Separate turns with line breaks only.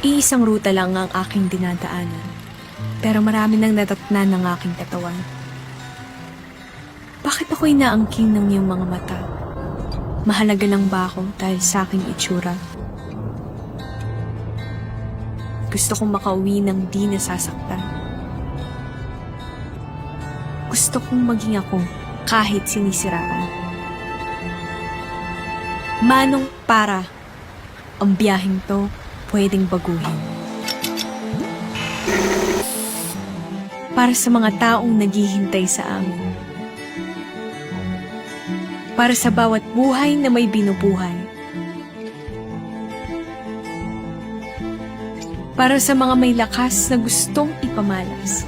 Iisang ruta lang ang aking dinadaanan. Pero marami nang natatnan ng aking katawan. Bakit ako'y naangking ng iyong mga mata? Mahalaga lang ba ako dahil sa aking itsura? Gusto kong makauwi ng di nasasaktan. Gusto kong maging ako kahit sinisiraan. Manong para ang biyaheng to pwedeng baguhin. Para sa mga taong naghihintay sa amin. Para sa bawat buhay na may binubuhay. Para sa mga may lakas na gustong ipamalas.